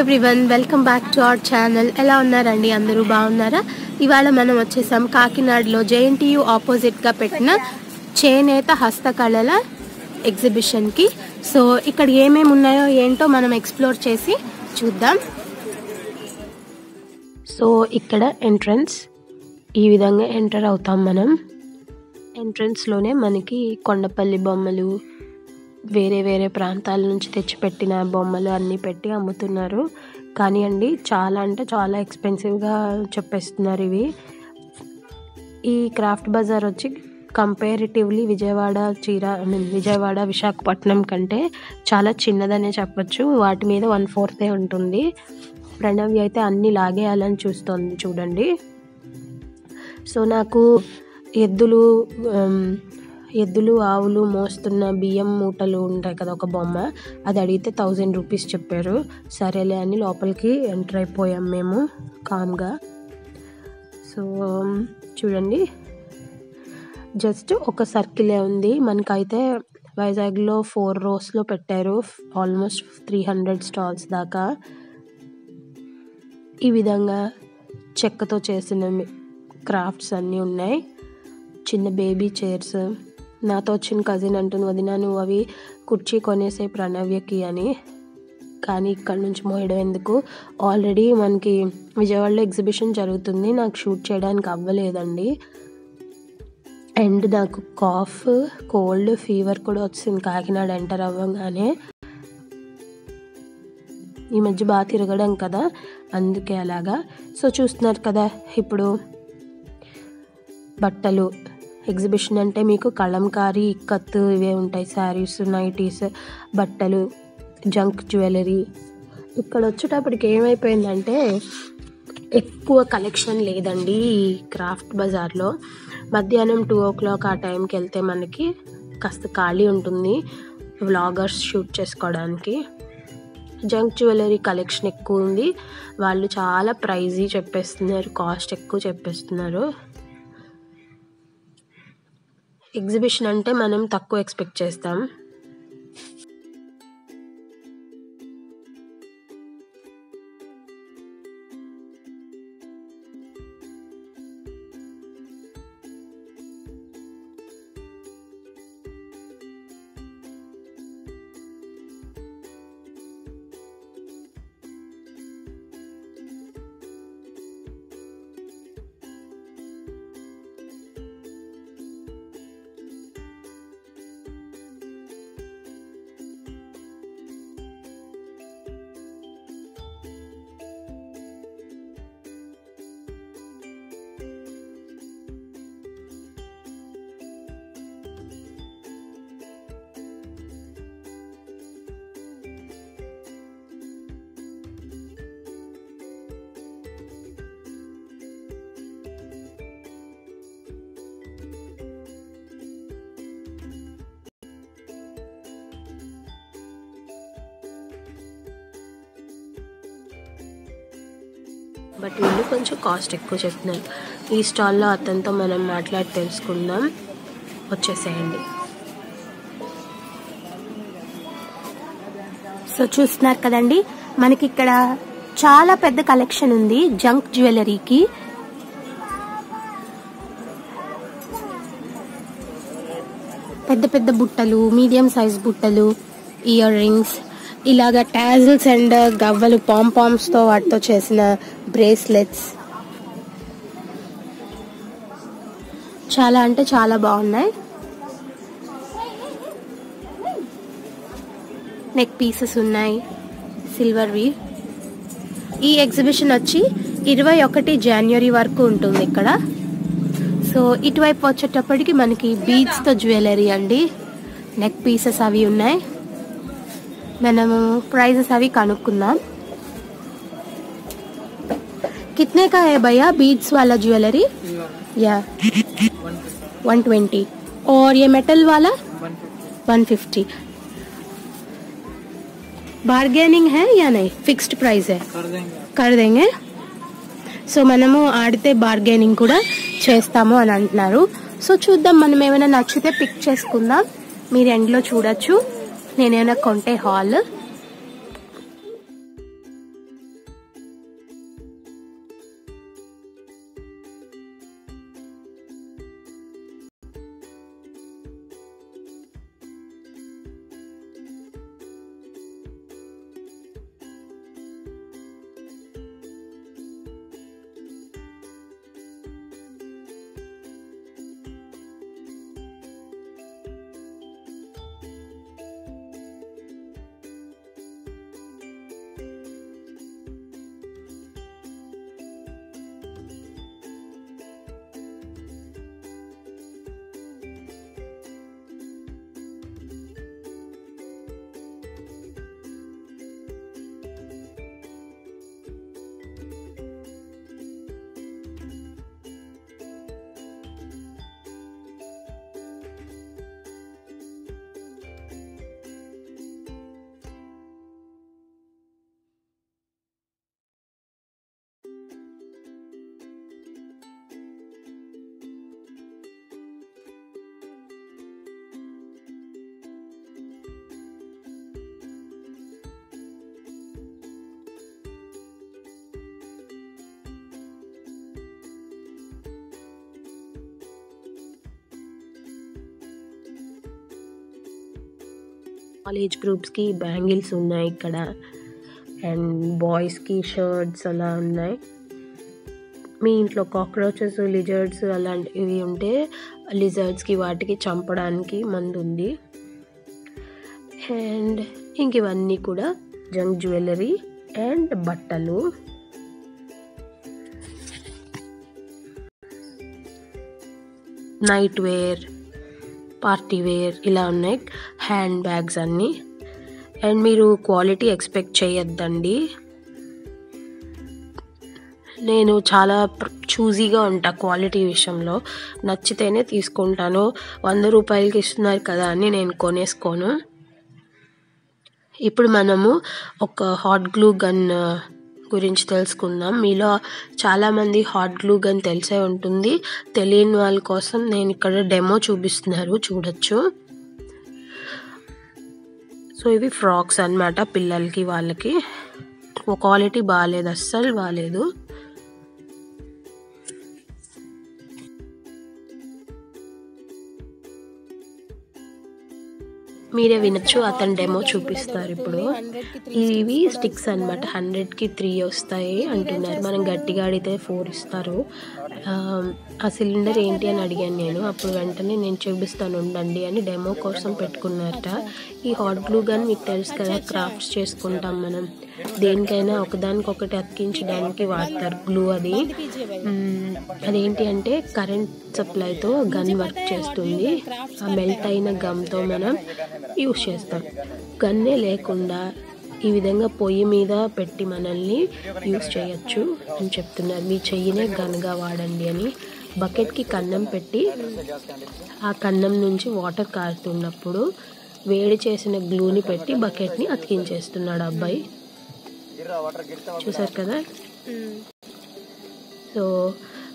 Everyone welcome back to our channel ఎలా ఉన్నారండి? అందరూ బాగున్నారా? ఇవాళ మనం వచ్చేసాం కాకినాడలో జేఎన్టీయు ఆపోజిట్గా పెట్టిన చేనేత హస్తకళల ఎగ్జిబిషన్కి సో ఇక్కడ ఏమేమి ఉన్నాయో ఏంటో మనం ఎక్స్ప్లోర్ చేసి చూద్దాం. సో ఇక్కడ ఎంట్రన్స్ ఈ విధంగా ఎంటర్ అవుతాం మనం. ఎంట్రన్స్లోనే మనకి కొండపల్లి బొమ్మలు వేరే వేరే ప్రాంతాల నుంచి తెచ్చిపెట్టిన బొమ్మలు అన్నీ పెట్టి అమ్ముతున్నారు. కానీ అండి చాలా అంటే చాలా ఎక్స్పెన్సివ్గా చెప్పేస్తున్నారు ఇవి. ఈ క్రాఫ్ట్ బజార్ వచ్చి కంపేరిటివ్లీ విజయవాడ చీర ఐ మీన్ విజయవాడ విశాఖపట్నం కంటే చాలా చిన్నదనే చెప్పొచ్చు. వాటి మీద వన్ ఫోర్తే ఉంటుంది. ప్రణవి అయితే అన్ని లాగేయాలని చూస్తోంది చూడండి. సో నాకు ఎద్దులు ఎద్దులు ఆవులు మోస్తున్న బియ్యం మూటలు ఉంటాయి కదా ఒక బొమ్మ. అది అడిగితే థౌజండ్ రూపీస్ చెప్పారు. సరేలే అని లోపలికి ఎంటర్ అయిపోయాం మేము కామ్గా సో చూడండి. జస్ట్ ఒక సర్కిలే ఉంది. మనకైతే వైజాగ్లో ఫోర్ రోస్లో పెట్టారు. ఆల్మోస్ట్ త్రీ హండ్రెడ్ స్టాల్స్ దాకా. ఈ విధంగా చెక్కతో చేసిన క్రాఫ్ట్స్ అన్నీ ఉన్నాయి. చిన్న బేబీ చైర్స్ నాతో వచ్చిన కజిన్ అంటుంది వదిన నువ్వు అవి కుర్చీ కొనేసే ప్రణవ్యకి అని. కానీ ఇక్కడ నుంచి మోయడం ఎందుకు? ఆల్రెడీ మనకి విజయవాడలో ఎగ్జిబిషన్ జరుగుతుంది. నాకు షూట్ చేయడానికి అవ్వలేదండి. అండ్ నాకు కాఫ్ కోల్డ్ ఫీవర్ కూడా వచ్చింది. కాకినాడ ఎంటర్ అవ్వగానే ఈ మధ్య బాగా తిరగడం కదా? అందుకే అలాగా. సో చూస్తున్నారు కదా ఇప్పుడు బట్టలు ఎగ్జిబిషన్ అంటే మీకు కలంకారీ ఇక్కత్ ఇవే ఉంటాయి. శారీస్ నైటీస్ బట్టలు జంక్ జ్యువెలరీ. ఇక్కడ వచ్చేటప్పటికి ఏమైపోయిందంటే ఎక్కువ కలెక్షన్ లేదండి ఈ క్రాఫ్ట్ బజార్లో. మధ్యాహ్నం టూ ఓ క్లాక్ ఆ టైంకి వెళ్తే మనకి కాస్త ఖాళీ ఉంటుంది వ్లాగర్స్ షూట్ చేసుకోవడానికి. జంక్ జ్యువెలరీ కలెక్షన్ ఎక్కువ ఉంది. వాళ్ళు చాలా ప్రైజీ చెప్పేస్తున్నారు కాస్ట్ ఎక్కువ చెప్పేస్తున్నారు. ఎగ్జిబిషన్ అంటే మనం తక్కువ ఎక్స్పెక్ట్ చేస్తాం. బట్ వీళ్ళు కొంచెం కాస్ట్ ఎక్కువ చెప్తున్నారు. ఈ స్టాల్లో అతనితో మనం మాట్లాడి తెలుసుకుందాం. వచ్చేసేయండి. సో చూస్తున్నారు కదండి మనకి ఇక్కడ చాలా పెద్ద కలెక్షన్ ఉంది జంక్ జ్యువెలరీకి. పెద్ద పెద్ద బుట్టలు మీడియం సైజ్ బుట్టలు ఇయర్ రింగ్స్ ఇలాగ టాజిల్స్ అండ్ గవ్వలు పామ్తో వాటితో చేసిన బ్రేస్లెట్స్. చాలా అంటే చాలా బాగున్నాయి. నెక్ పీసెస్ ఉన్నాయి. సిల్వర్వి ఈ ఎగ్జిబిషన్ వచ్చి ఇరవై ఒకటి జనవరి వరకు ఉంటుంది ఇక్కడ. సో ఇటువైపు వచ్చేటప్పటికి మనకి బీచ్తో జ్యువెలరీ అండి. నెక్ పీసెస్ అవి ఉన్నాయి. మనము ప్రైజెస్ అవి కనుక్కుందాం कितने का है भैया बीड्स वाला ज्वेलरी या वन ट्वेंटी और ये मेटल वाला वन फिफ्टी बार्गेनिंग है या नहीं फिक्स्ड प्राइस है कर देंगे कर देंगे సో మనము ఆడితే బార్గెనింగ్ కూడా చేస్తాము అని అంటున్నారు సో చూద్దాం మనం ఏమైనా నచ్చితే పిక్ చేసుకుందాం మీరు ఎండ్లో చూడొచ్చు నేనేమైనా కొంటే హాల్? కాలేజ్ గ్రూప్స్కి బ్యాంగిల్స్ ఉన్నాయి ఇక్కడ అండ్ బాయ్స్కి షర్ట్స్ అలా ఉన్నాయి మీ ఇంట్లో కాక్రోచెస్ లిజర్డ్స్ అలాంటివి ఉంటే లిజర్డ్స్కి వాటికి చంపడానికి మందు ఉంది అండ్ ఇంక ఇవన్నీ కూడా జంక్ జ్యువెలరీ అండ్ బట్టలు నైట్ వేర్ పార్టీ వేర్ ఇలా ఉన్నాయి హ్యాండ్ బ్యాగ్స్ అన్నీ. అండ్ మీరు క్వాలిటీ ఎక్స్పెక్ట్ చేయొద్దండి. నేను చాలా చూజీగా ఉంటా క్వాలిటీ విషయంలో. నచ్చితేనే తీసుకుంటాను. వంద రూపాయలకి ఇస్తున్నారు కదా అని నేను కొనేసుకోను. ఇప్పుడు మనము ఒక హాట్ గ్లూ గన్ గురించి తెలుసుకుందాం. మీలో చాలామంది హాట్ గ్లూ గన్ తెలిసే ఉంటుంది. తెలియని వాళ్ళ కోసం నేను ఇక్కడ డెమో చూపిస్తున్నారు. చూడొచ్చు. సో ఇవి ఫ్రాక్స్ అన్నమాట పిల్లలకి వాళ్ళకి. క్వాలిటీ బాగాలేదు అస్సలు బాగాలేదు మీరే వినొచ్చు అతను డెమో చూపిస్తారు ఇప్పుడు. ఇవి స్టిక్స్ అనమాట హండ్రెడ్కి త్రీ వస్తాయి అంటున్నారు. మనం గట్టిగా అడిగితే ఫోర్ ఇస్తారు. ఆ సిలిండర్ ఏంటి అని అడిగాను నేను. అప్పుడు వెంటనే నేను చూపిస్తాను ఉండండి అని డెమో కోసం పెట్టుకున్నారట. ఈ హాట్ గ్లూ గన్ మీకు తెలుసు కదా క్రాఫ్ట్స్ చేసుకుంటాం మనం. దేనికైనా ఒకదానికొకటి అతికించడానికి వాడతారు గ్లూ అది. అదేంటి అంటే కరెంట్ సప్లైతో గన్ వర్క్ చేస్తుంది. ఆ మెల్ట్ అయిన గమ్తో మనం యూస్ చేస్తాం. గన్నే లేకుండా ఈ విధంగా పొయ్యి మీద పెట్టి మనల్ని యూస్ చేయొచ్చు అని చెప్తున్నారు. మీ చెయ్యినే గన్గా వాడండి అని. బకెట్కి కన్నం పెట్టి ఆ కన్నం నుంచి వాటర్ కారుతున్నప్పుడు వేడి చేసిన గ్లూని పెట్టి బకెట్ని అతికించేస్తున్నాడు అబ్బాయి. చూసారు కదా? సో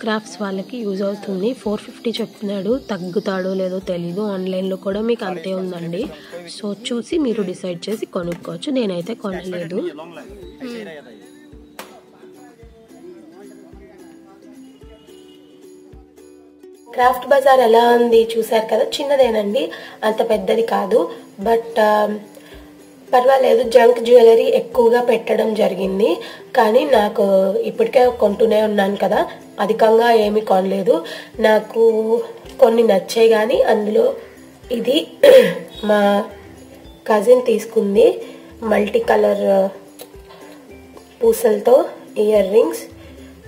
క్రాఫ్ట్స్ వాళ్ళకి యూజ్ అవుతుంది. ఫోర్ ఫిఫ్టీ చెప్తున్నాడు. తగ్గుతాడో లేదో తెలీదు. ఆన్లైన్లో కూడా మీకు అంతే ఉందండి. సో చూసి మీరు డిసైడ్ చేసి కొనుక్కోవచ్చు. నేనైతే కొనలేదు. క్రాఫ్ట్ బజార్ ఎలా ఉంది? చూసారు కదా. చిన్నదేనండి. అంత పెద్దది కాదు. బట్ పర్వాలేదు జంక్ జ్యువెలరీ ఎక్కువగా పెట్టడం జరిగింది. కానీ నాకు ఇప్పటికే కొంటూనే ఉన్నాను కదా. అధికంగా ఏమీ కొనలేదు. నాకు కొన్ని నచ్చాయి కానీ అందులో ఇది మా కజిన్ తీసుకుంది. మల్టీ కలర్ uh, పూసలతో ఇయర్ రింగ్స్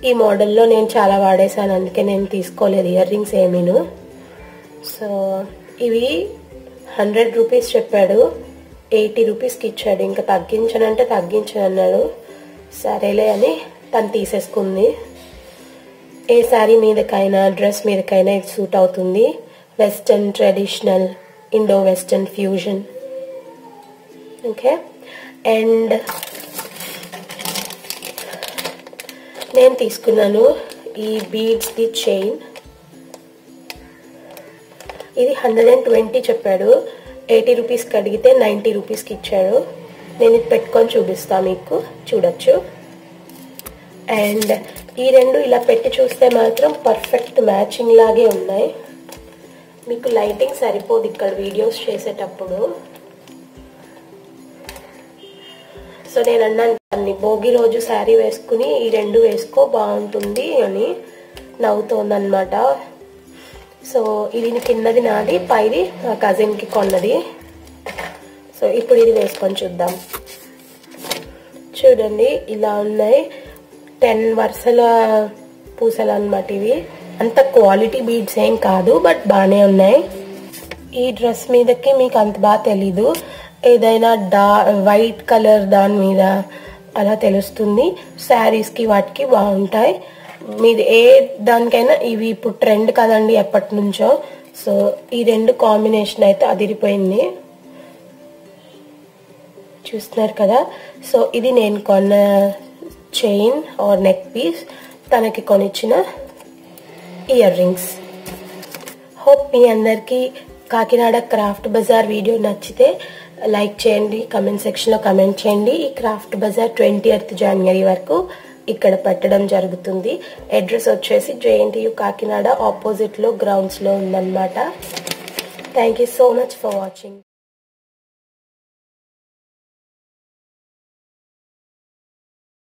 ఈ మోడల్లో నేను చాలా వాడేసాను అందుకే నేను తీసుకోలేదు ఇయర్ రింగ్స్ ఏమీను. సో ఇవి హండ్రెడ్ రూపీస్ చెప్పాడు. ఎయిటీ రూపీస్కి ఇచ్చాడు. ఇంకా తగ్గించనంటే తగ్గించను అన్నాడు సరేలే అని తను తీసేసుకుంది. ఏ శారీ మీదకైనా డ్రెస్ మీదకైనా ఇది సూట్ అవుతుంది. Western traditional Indo western fusion okay and నేను తీసుకున్నాను ఈ బీడ్స్ది చైన్ ఇది హండ్రెడ్ అండ్ ట్వంటీ చెప్పాడు. ఎయిటీ రూపీస్కి అడిగితే నైంటీ రూపీస్కి ఇచ్చాడు నేను ఇది పెట్టుకొని చూపిస్తా మీకు. చూడొచ్చు. అండ్ ఈ రెండు ఇలా పెట్టి చూస్తే మాత్రం పర్ఫెక్ట్ మ్యాచింగ్ లాగే ఉన్నాయి. మీకు లైటింగ్ సరిపోదు ఇక్కడ వీడియోస్ చేసేటప్పుడు. సో నేను అన్నాను అన్ని భోగి రోజు శారీ వేసుకుని ఈ రెండు వేసుకో బాగుంటుంది అని నవ్వుతోందనమాట సో ఇది కిందది నాది పైది నా కజిన్కి కొన్నది. సో ఇప్పుడు ఇది వేసుకొని చూద్దాం. చూడండి ఇలా ఉన్నాయి. టెన్ వరుసల పూసలు అనమాట ఇవి. అంత క్వాలిటీ బీడ్స్ ఏం కాదు బట్ బాగానే ఉన్నాయి. ఈ డ్రెస్ మీదకి మీకు అంత బాగా తెలీదు. ఏదైనా డా వైట్ కలర్ దాని మీద అలా తెలుస్తుంది. శారీస్కి వాటికి బాగుంటాయి. మీది ఏ దానికైనా ఇవి ఇప్పుడు ట్రెండ్ కదండి ఎప్పటి నుంచో సో ఈ రెండు కాంబినేషన్ అయితే అదిరిపోయింది. చూస్తున్నారు కదా? సో ఇది నేను కొన్న చైన్ ఆర్ నెక్ పీస్ తనకి కొనిచ్చిన ఇయర్ రింగ్స్ హోప్ మీ అందరికీ కాకినాడ క్రాఫ్ట్ బజార్ వీడియో నచ్చితే లైక్ చేయండి కమెంట్ సెక్షన్లో కమెంట్ చేయండి. ఈ క్రాఫ్ట్ బజార్ ట్వంటీ జనవరి వరకు ఇక్కడ పెట్టడం జరుగుతుంది. అడ్రస్ వచ్చేసి జేఎన్టీయు కాకినాడ ఆపోజిట్లో గ్రౌండ్స్లో ఉందన్నమాట. Thank you so much for watching